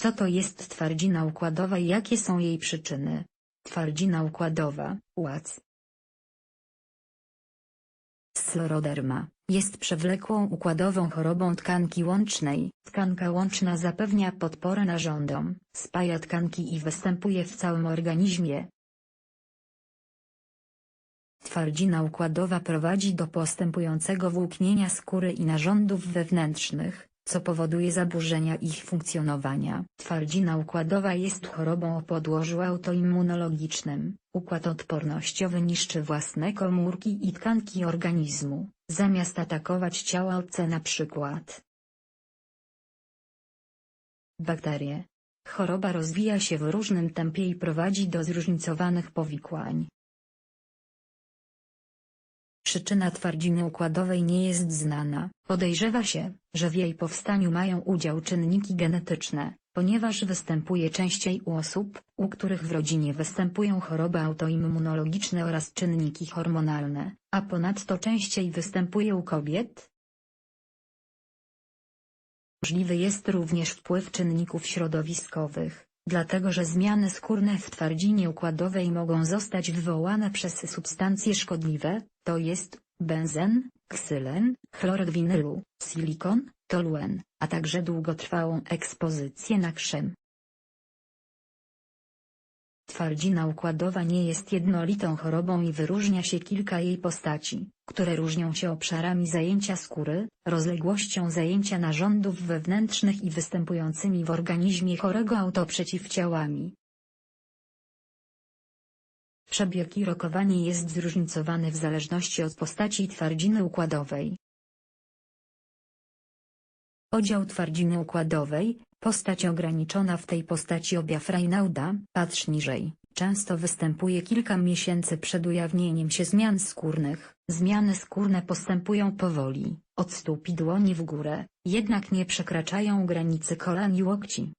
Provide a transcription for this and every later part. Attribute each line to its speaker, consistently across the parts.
Speaker 1: Co to jest twardzina układowa i jakie są jej przyczyny? Twardzina układowa, łac. Scleroderma jest przewlekłą układową chorobą tkanki łącznej. Tkanka łączna zapewnia podporę narządom, spaja tkanki i występuje w całym organizmie. Twardzina układowa prowadzi do postępującego włóknienia skóry i narządów wewnętrznych, co powoduje zaburzenia ich funkcjonowania. Twardzina układowa jest chorobą o podłożu autoimmunologicznym. Układ odpornościowy niszczy własne komórki i tkanki organizmu, zamiast atakować ciała obce na przykład bakterie. Choroba rozwija się w różnym tempie i prowadzi do zróżnicowanych powikłań. Przyczyna twardziny układowej nie jest znana. Podejrzewa się, że w jej powstaniu mają udział czynniki genetyczne, ponieważ występuje częściej u osób, u których w rodzinie występują choroby autoimmunologiczne oraz czynniki hormonalne, a ponadto częściej występuje u kobiet. Możliwy jest również wpływ czynników środowiskowych, dlatego że zmiany skórne w twardzinie układowej mogą zostać wywołane przez substancje szkodliwe, to jest, benzen, ksylen, chlorek winylu, silikon, toluen, a także długotrwałą ekspozycję na krzem. Twardzina układowa nie jest jednolitą chorobą i wyróżnia się kilka jej postaci, które różnią się obszarami zajęcia skóry, rozległością zajęcia narządów wewnętrznych i występującymi w organizmie chorego autoprzeciwciałami. Przebieg i rokowanie jest zróżnicowany w zależności od postaci twardziny układowej. Podział twardziny układowej, Postać ograniczona w tej postaci objaw Reinauda, patrz niżej, często występuje kilka miesięcy przed ujawnieniem się zmian skórnych. Zmiany skórne postępują powoli, od stóp i dłoni w górę, jednak nie przekraczają granicy kolan i łokci.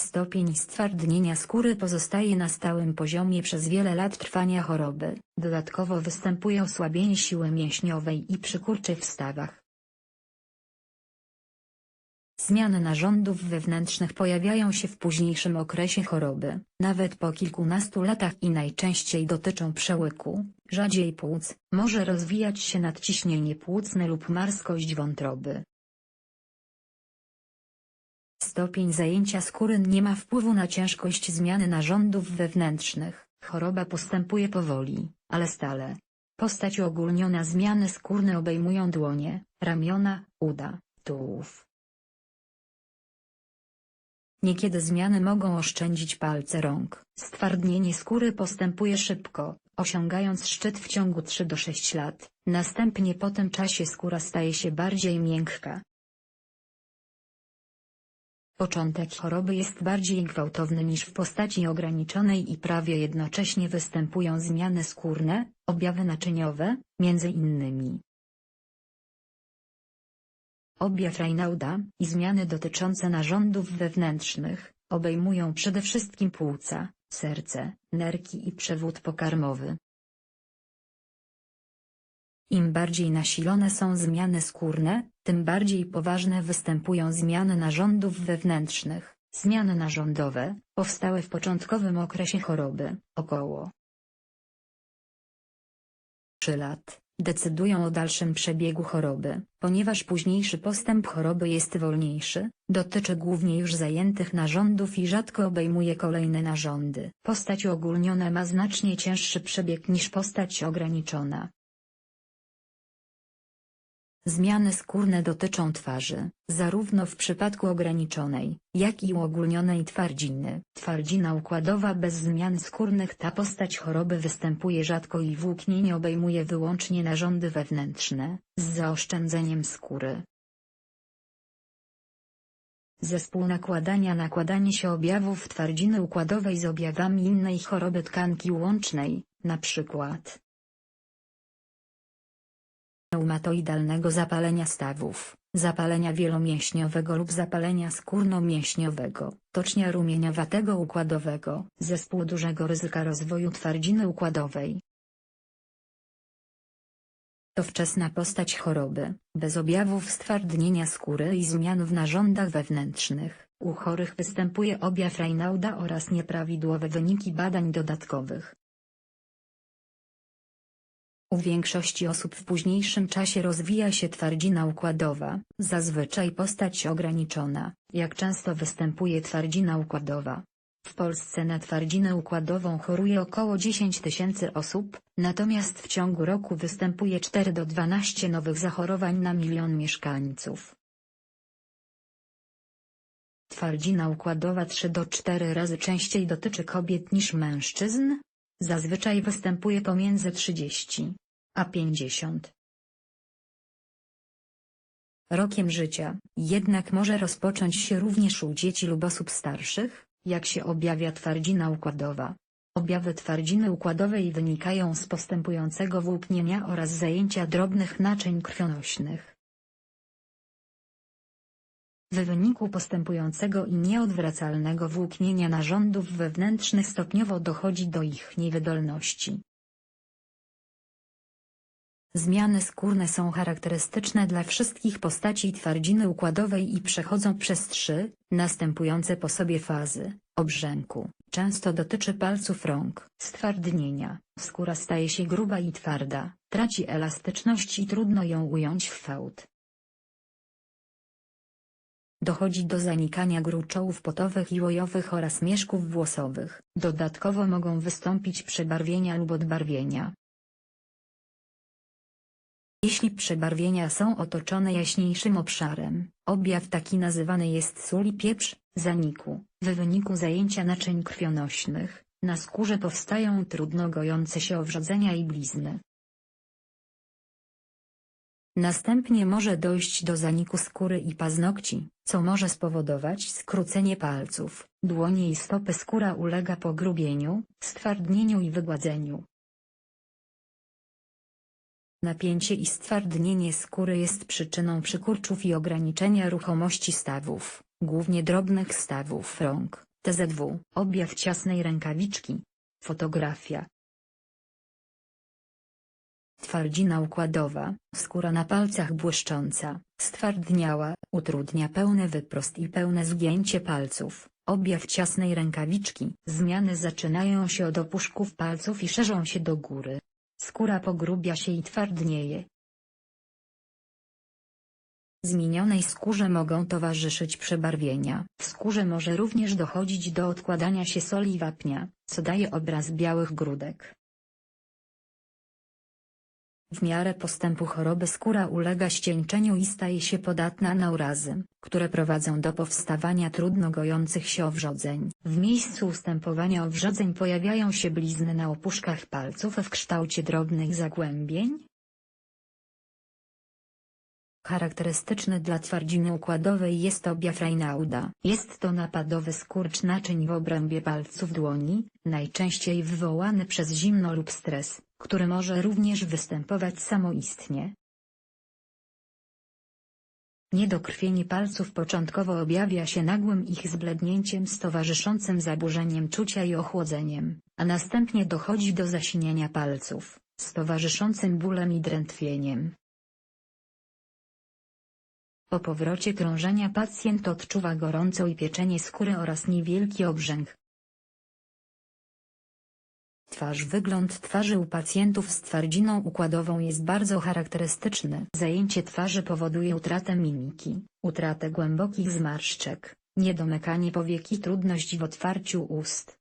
Speaker 1: Stopień stwardnienia skóry pozostaje na stałym poziomie przez wiele lat trwania choroby, dodatkowo występuje osłabienie siły mięśniowej i przykurczy w stawach. Zmiany narządów wewnętrznych pojawiają się w późniejszym okresie choroby, nawet po kilkunastu latach i najczęściej dotyczą przełyku, rzadziej płuc, może rozwijać się nadciśnienie płucne lub marskość wątroby. Stopień zajęcia skóry nie ma wpływu na ciężkość zmiany narządów wewnętrznych. Choroba postępuje powoli, ale stale. Postać uogólniona zmiany skórne obejmują dłonie, ramiona, uda, tułów. Niekiedy zmiany mogą oszczędzić palce rąk. Stwardnienie skóry postępuje szybko, osiągając szczyt w ciągu 3 do 6 lat. Następnie po tym czasie skóra staje się bardziej miękka, Początek choroby jest bardziej gwałtowny niż w postaci ograniczonej i prawie jednocześnie występują zmiany skórne, objawy naczyniowe, między innymi objaw Raynauda i zmiany dotyczące narządów wewnętrznych, obejmują przede wszystkim płuca, serce, nerki i przewód pokarmowy. Im bardziej nasilone są zmiany skórne, tym bardziej poważne występują zmiany narządów wewnętrznych. Zmiany narządowe, powstałe w początkowym okresie choroby, około 3 lat, decydują o dalszym przebiegu choroby, ponieważ późniejszy postęp choroby jest wolniejszy, dotyczy głównie już zajętych narządów i rzadko obejmuje kolejne narządy. Postać ogólniona ma znacznie cięższy przebieg niż postać ograniczona. Zmiany skórne dotyczą twarzy, zarówno w przypadku ograniczonej, jak i uogólnionej twardziny. Twardzina układowa bez zmian skórnych Ta postać choroby występuje rzadko i włóknienie obejmuje wyłącznie narządy wewnętrzne, z zaoszczędzeniem skóry. Zespół nakładania Nakładanie się objawów twardziny układowej z objawami innej choroby tkanki łącznej, np reumatoidalnego zapalenia stawów, zapalenia wielomięśniowego lub zapalenia skórnomięśniowego, tocznia rumieniowatego układowego, zespół dużego ryzyka rozwoju twardziny układowej. To wczesna postać choroby, bez objawów stwardnienia skóry i zmian w narządach wewnętrznych. U chorych występuje objaw Reinauda oraz nieprawidłowe wyniki badań dodatkowych. U większości osób w późniejszym czasie rozwija się twardzina układowa, zazwyczaj postać ograniczona. Jak często występuje twardzina układowa? W Polsce na twardzinę układową choruje około 10 tysięcy osób, natomiast w ciągu roku występuje 4 do 12 nowych zachorowań na milion mieszkańców. Twardzina układowa 3 do 4 razy częściej dotyczy kobiet niż mężczyzn. Zazwyczaj występuje pomiędzy 30 a 50 rokiem życia, jednak może rozpocząć się również u dzieci lub osób starszych, jak się objawia twardzina układowa. Objawy twardziny układowej wynikają z postępującego włóknienia oraz zajęcia drobnych naczyń krwionośnych. W wyniku postępującego i nieodwracalnego włóknienia narządów wewnętrznych stopniowo dochodzi do ich niewydolności. Zmiany skórne są charakterystyczne dla wszystkich postaci twardziny układowej i przechodzą przez trzy, następujące po sobie fazy, obrzęku. Często dotyczy palców rąk, stwardnienia, skóra staje się gruba i twarda, traci elastyczność i trudno ją ująć w fałd. Dochodzi do zanikania gruczołów potowych i łojowych oraz mieszków włosowych. Dodatkowo mogą wystąpić przebarwienia lub odbarwienia. Jeśli przebarwienia są otoczone jaśniejszym obszarem, objaw taki nazywany jest sól i pieprz, zaniku. W wyniku zajęcia naczyń krwionośnych, na skórze powstają trudno gojące się owrzodzenia i blizny. Następnie może dojść do zaniku skóry i paznokci, co może spowodować skrócenie palców, dłoni i stopy skóra ulega pogrubieniu, stwardnieniu i wygładzeniu. Napięcie i stwardnienie skóry jest przyczyną przykurczów i ograniczenia ruchomości stawów, głównie drobnych stawów rąk, TZW, objaw ciasnej rękawiczki. Fotografia. Twardzina układowa, skóra na palcach błyszcząca, stwardniała, utrudnia pełne wyprost i pełne zgięcie palców, objaw ciasnej rękawiczki. Zmiany zaczynają się od opuszków palców i szerzą się do góry. Skóra pogrubia się i twardnieje. Zmienionej skórze mogą towarzyszyć przebarwienia. W skórze może również dochodzić do odkładania się soli wapnia, co daje obraz białych grudek. W miarę postępu choroby skóra ulega ścieńczeniu i staje się podatna na urazy, które prowadzą do powstawania trudno gojących się owrzodzeń. W miejscu ustępowania owrzodzeń pojawiają się blizny na opuszkach palców w kształcie drobnych zagłębień. Charakterystyczny dla twardziny układowej jest objaw Raynauda. Jest to napadowy skurcz naczyń w obrębie palców dłoni, najczęściej wywołany przez zimno lub stres który może również występować samoistnie. Niedokrwienie palców początkowo objawia się nagłym ich zblednięciem z towarzyszącym zaburzeniem czucia i ochłodzeniem, a następnie dochodzi do zasiniania palców, z towarzyszącym bólem i drętwieniem. Po powrocie krążenia pacjent odczuwa gorąco i pieczenie skóry oraz niewielki obrzęk, Twarz Wygląd twarzy u pacjentów z twardziną układową jest bardzo charakterystyczny. Zajęcie twarzy powoduje utratę mimiki, utratę głębokich zmarszczek, niedomykanie powieki trudność w otwarciu ust.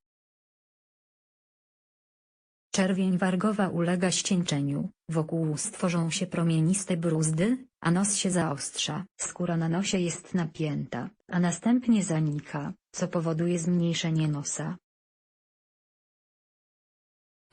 Speaker 1: Czerwień wargowa ulega ścieńczeniu, wokół ust tworzą się promieniste bruzdy, a nos się zaostrza. Skóra na nosie jest napięta, a następnie zanika, co powoduje zmniejszenie nosa.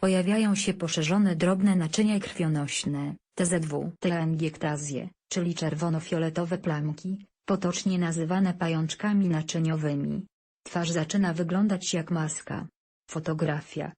Speaker 1: Pojawiają się poszerzone drobne naczynia krwionośne, TZW, telangiectazje, czyli czerwono-fioletowe plamki, potocznie nazywane pajączkami naczyniowymi. Twarz zaczyna wyglądać jak maska. Fotografia.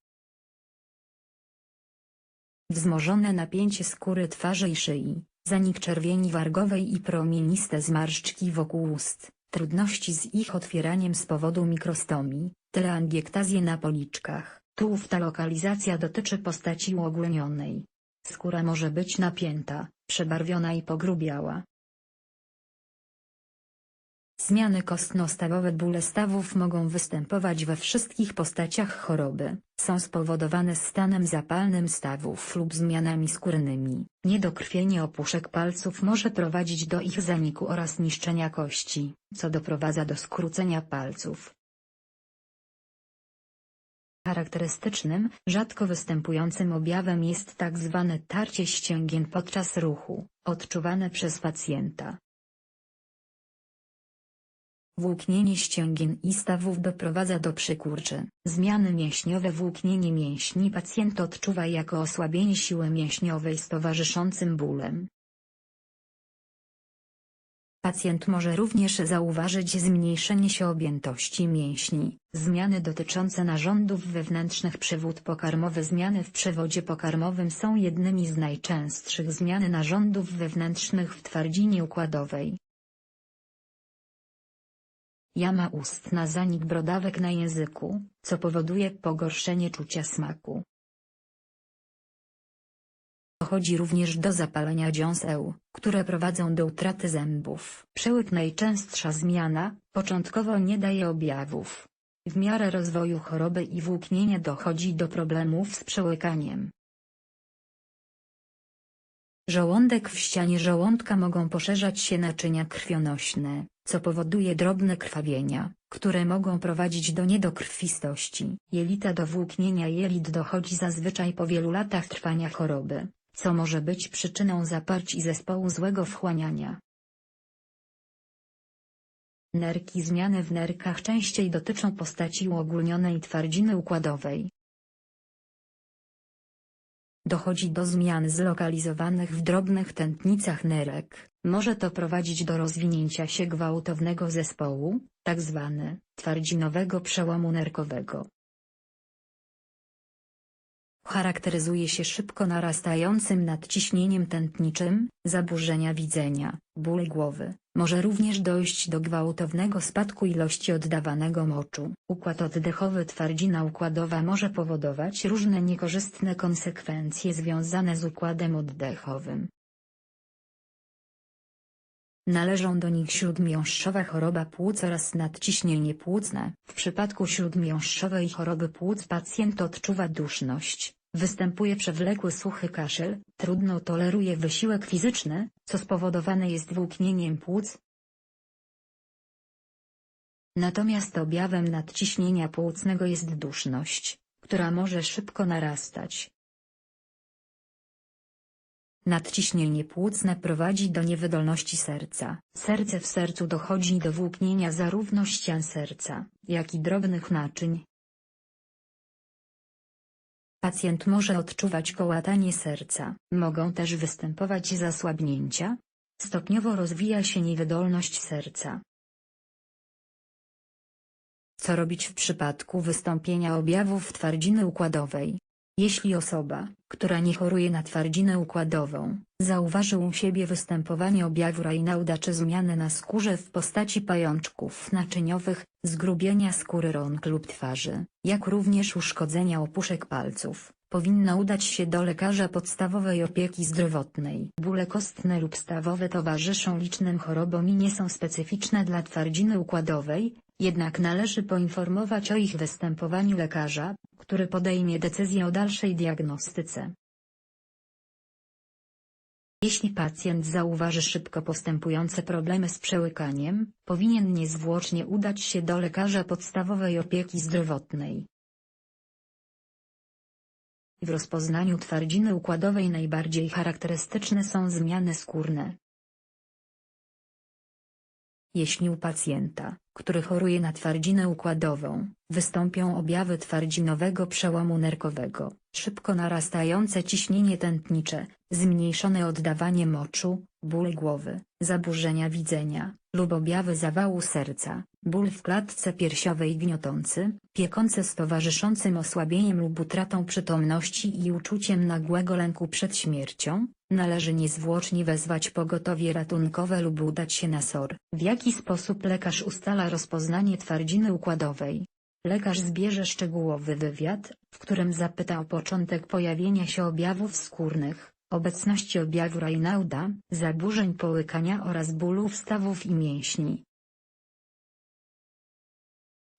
Speaker 1: Wzmożone napięcie skóry twarzy i szyi, zanik czerwieni wargowej i promieniste zmarszczki wokół ust, trudności z ich otwieraniem z powodu mikrostomii, telangiectazje na policzkach. Tułów ta lokalizacja dotyczy postaci uogólnionej. Skóra może być napięta, przebarwiona i pogrubiała. Zmiany kostno-stawowe bóle stawów mogą występować we wszystkich postaciach choroby, są spowodowane stanem zapalnym stawów lub zmianami skórnymi. Niedokrwienie opuszek palców może prowadzić do ich zaniku oraz niszczenia kości, co doprowadza do skrócenia palców. Charakterystycznym, rzadko występującym objawem jest tak zwane tarcie ścięgien podczas ruchu, odczuwane przez pacjenta. Włóknienie ścięgien i stawów doprowadza do przykurczy. Zmiany mięśniowe Włóknienie mięśni pacjent odczuwa jako osłabienie siły mięśniowej z towarzyszącym bólem. Pacjent może również zauważyć zmniejszenie się objętości mięśni, zmiany dotyczące narządów wewnętrznych przewód pokarmowy Zmiany w przewodzie pokarmowym są jednymi z najczęstszych zmian narządów wewnętrznych w twardzinie układowej. Jama ustna zanik brodawek na języku, co powoduje pogorszenie czucia smaku. Dochodzi również do zapalenia dziąseł, które prowadzą do utraty zębów. Przełyk najczęstsza zmiana, początkowo nie daje objawów. W miarę rozwoju choroby i włóknienia dochodzi do problemów z przełykaniem. Żołądek w ścianie żołądka mogą poszerzać się naczynia krwionośne, co powoduje drobne krwawienia, które mogą prowadzić do niedokrwistości. Jelita do włóknienia jelit dochodzi zazwyczaj po wielu latach trwania choroby, co może być przyczyną zaparć i zespołu złego wchłaniania. Nerki Zmiany w nerkach częściej dotyczą postaci uogólnionej twardziny układowej, Dochodzi do zmian zlokalizowanych w drobnych tętnicach nerek. Może to prowadzić do rozwinięcia się gwałtownego zespołu, tzw. twardzinowego przełomu nerkowego. Charakteryzuje się szybko narastającym nadciśnieniem tętniczym, zaburzenia widzenia, ból głowy. Może również dojść do gwałtownego spadku ilości oddawanego moczu. Układ oddechowy Twardzina układowa może powodować różne niekorzystne konsekwencje związane z układem oddechowym. Należą do nich śródmiąższowa choroba płuc oraz nadciśnienie płucne. W przypadku śródmiąższowej choroby płuc pacjent odczuwa duszność, Występuje przewlekły suchy kaszel, trudno toleruje wysiłek fizyczny, co spowodowane jest włóknieniem płuc. Natomiast objawem nadciśnienia płucnego jest duszność, która może szybko narastać. Nadciśnienie płucne prowadzi do niewydolności serca. Serce w sercu dochodzi do włóknienia zarówno ścian serca, jak i drobnych naczyń, Pacjent może odczuwać kołatanie serca. Mogą też występować zasłabnięcia. Stopniowo rozwija się niewydolność serca. Co robić w przypadku wystąpienia objawów twardziny układowej? Jeśli osoba, która nie choruje na twardzinę układową, zauważy u siebie występowanie objawu Raynaud'a czy zmiany na skórze w postaci pajączków naczyniowych, zgrubienia skóry rąk lub twarzy, jak również uszkodzenia opuszek palców, powinna udać się do lekarza podstawowej opieki zdrowotnej. Bóle kostne lub stawowe towarzyszą licznym chorobom i nie są specyficzne dla twardziny układowej, jednak należy poinformować o ich występowaniu lekarza, który podejmie decyzję o dalszej diagnostyce. Jeśli pacjent zauważy szybko postępujące problemy z przełykaniem, powinien niezwłocznie udać się do lekarza podstawowej opieki zdrowotnej. W rozpoznaniu twardziny układowej najbardziej charakterystyczne są zmiany skórne. Jeśli u pacjenta, który choruje na twardzinę układową, wystąpią objawy twardzinowego przełomu nerkowego, szybko narastające ciśnienie tętnicze, zmniejszone oddawanie moczu, ból głowy, zaburzenia widzenia, lub objawy zawału serca, ból w klatce piersiowej gniotący, piekące z towarzyszącym osłabieniem lub utratą przytomności i uczuciem nagłego lęku przed śmiercią, Należy niezwłocznie wezwać pogotowie ratunkowe lub udać się na SOR. W jaki sposób lekarz ustala rozpoznanie twardziny układowej? Lekarz zbierze szczegółowy wywiad, w którym zapyta o początek pojawienia się objawów skórnych, obecności objawu Raynaud'a, zaburzeń połykania oraz bólu stawów i mięśni.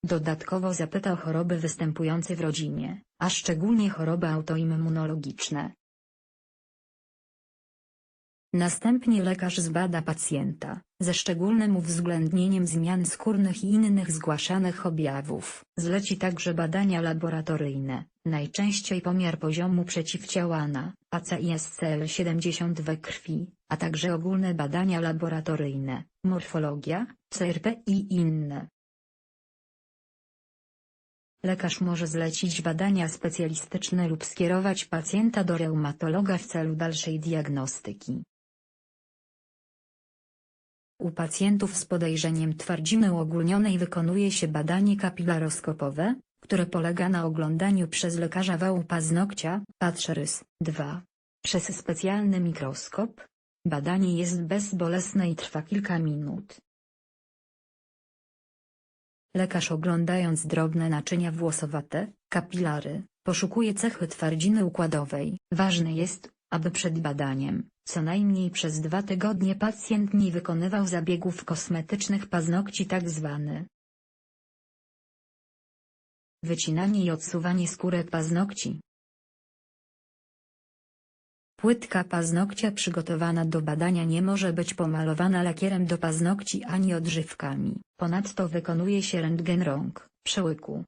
Speaker 1: Dodatkowo zapyta o choroby występujące w rodzinie, a szczególnie choroby autoimmunologiczne. Następnie lekarz zbada pacjenta, ze szczególnym uwzględnieniem zmian skórnych i innych zgłaszanych objawów. Zleci także badania laboratoryjne, najczęściej pomiar poziomu przeciwciała na ACISCL70 we krwi, a także ogólne badania laboratoryjne, morfologia, CRP i inne. Lekarz może zlecić badania specjalistyczne lub skierować pacjenta do reumatologa w celu dalszej diagnostyki. U pacjentów z podejrzeniem twardziny uogólnionej wykonuje się badanie kapilaroskopowe, które polega na oglądaniu przez lekarza wału paznokcia, patrz 2. Przez specjalny mikroskop. Badanie jest bezbolesne i trwa kilka minut. Lekarz oglądając drobne naczynia włosowate, kapilary, poszukuje cechy twardziny układowej. Ważne jest, aby przed badaniem, co najmniej przez dwa tygodnie pacjent nie wykonywał zabiegów kosmetycznych paznokci tzw. Wycinanie i odsuwanie skórek paznokci. Płytka paznokcia przygotowana do badania nie może być pomalowana lakierem do paznokci ani odżywkami. Ponadto wykonuje się rentgen rąk, przełyku.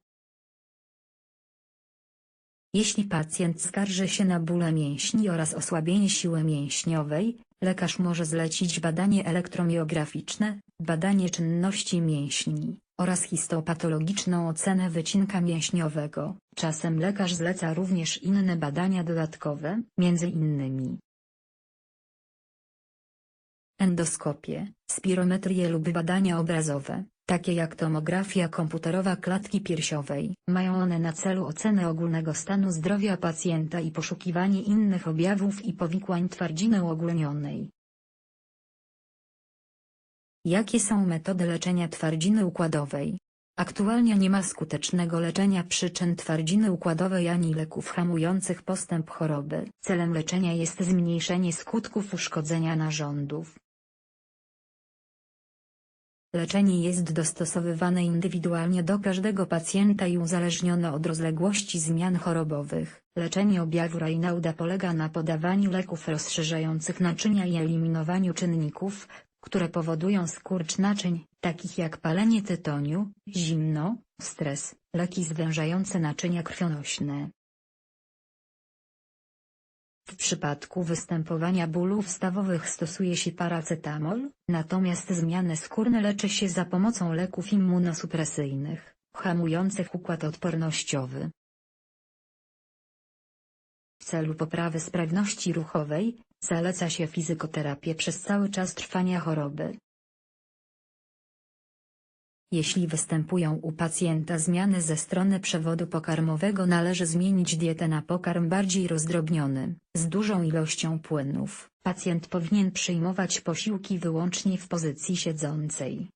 Speaker 1: Jeśli pacjent skarży się na bóle mięśni oraz osłabienie siły mięśniowej, lekarz może zlecić badanie elektromiograficzne, badanie czynności mięśni, oraz histopatologiczną ocenę wycinka mięśniowego. Czasem lekarz zleca również inne badania dodatkowe, między innymi endoskopię, spirometrię lub badania obrazowe, takie jak tomografia komputerowa klatki piersiowej. Mają one na celu ocenę ogólnego stanu zdrowia pacjenta i poszukiwanie innych objawów i powikłań twardziny uogólnionej. Jakie są metody leczenia twardziny układowej? Aktualnie nie ma skutecznego leczenia przyczyn twardziny układowej ani leków hamujących postęp choroby. Celem leczenia jest zmniejszenie skutków uszkodzenia narządów. Leczenie jest dostosowywane indywidualnie do każdego pacjenta i uzależnione od rozległości zmian chorobowych. Leczenie objawu Raynauda polega na podawaniu leków rozszerzających naczynia i eliminowaniu czynników, które powodują skurcz naczyń, takich jak palenie tytoniu, zimno, stres, leki zwężające naczynia krwionośne. W przypadku występowania bólów stawowych stosuje się paracetamol, natomiast zmiany skórne leczy się za pomocą leków immunosupresyjnych, hamujących układ odpornościowy. W celu poprawy sprawności ruchowej, zaleca się fizykoterapię przez cały czas trwania choroby. Jeśli występują u pacjenta zmiany ze strony przewodu pokarmowego należy zmienić dietę na pokarm bardziej rozdrobniony, z dużą ilością płynów. Pacjent powinien przyjmować posiłki wyłącznie w pozycji siedzącej.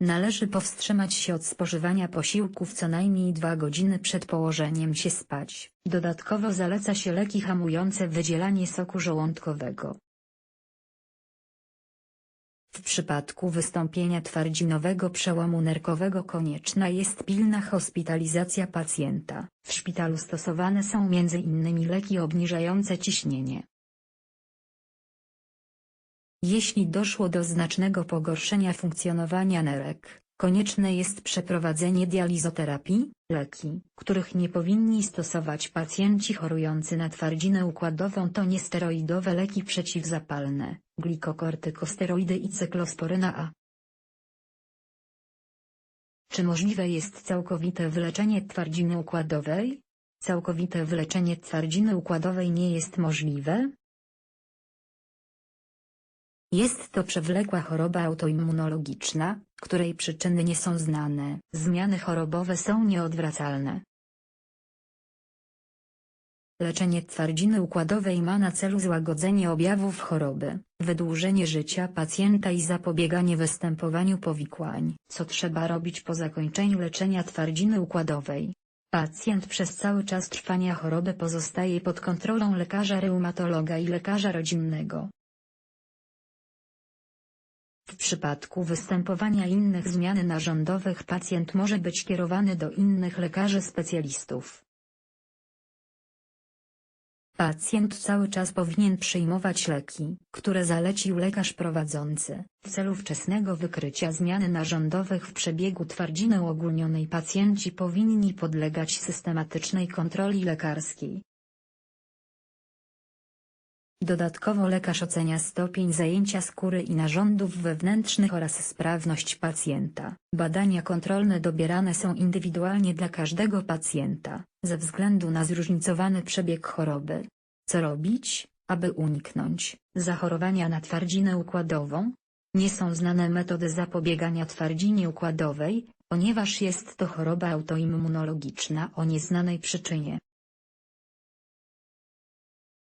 Speaker 1: Należy powstrzymać się od spożywania posiłków co najmniej 2 godziny przed położeniem się spać. Dodatkowo zaleca się leki hamujące wydzielanie soku żołądkowego. W przypadku wystąpienia twardzinowego przełomu nerkowego konieczna jest pilna hospitalizacja pacjenta. W szpitalu stosowane są m.in. leki obniżające ciśnienie. Jeśli doszło do znacznego pogorszenia funkcjonowania nerek, konieczne jest przeprowadzenie dializoterapii. Leki, których nie powinni stosować pacjenci chorujący na twardzinę układową to niesteroidowe leki przeciwzapalne, glikokortykosteroidy i cyklosporyna A. Czy możliwe jest całkowite wyleczenie twardziny układowej? Całkowite wyleczenie twardziny układowej nie jest możliwe, jest to przewlekła choroba autoimmunologiczna, której przyczyny nie są znane. Zmiany chorobowe są nieodwracalne. Leczenie twardziny układowej ma na celu złagodzenie objawów choroby, wydłużenie życia pacjenta i zapobieganie występowaniu powikłań. Co trzeba robić po zakończeniu leczenia twardziny układowej? Pacjent przez cały czas trwania choroby pozostaje pod kontrolą lekarza reumatologa i lekarza rodzinnego. W przypadku występowania innych zmian narządowych pacjent może być kierowany do innych lekarzy specjalistów. Pacjent cały czas powinien przyjmować leki, które zalecił lekarz prowadzący, w celu wczesnego wykrycia zmian narządowych w przebiegu twardziny uogólnionej. Pacjenci powinni podlegać systematycznej kontroli lekarskiej. Dodatkowo lekarz ocenia stopień zajęcia skóry i narządów wewnętrznych oraz sprawność pacjenta. Badania kontrolne dobierane są indywidualnie dla każdego pacjenta, ze względu na zróżnicowany przebieg choroby. Co robić, aby uniknąć zachorowania na twardzinę układową? Nie są znane metody zapobiegania twardzinie układowej, ponieważ jest to choroba autoimmunologiczna o nieznanej przyczynie.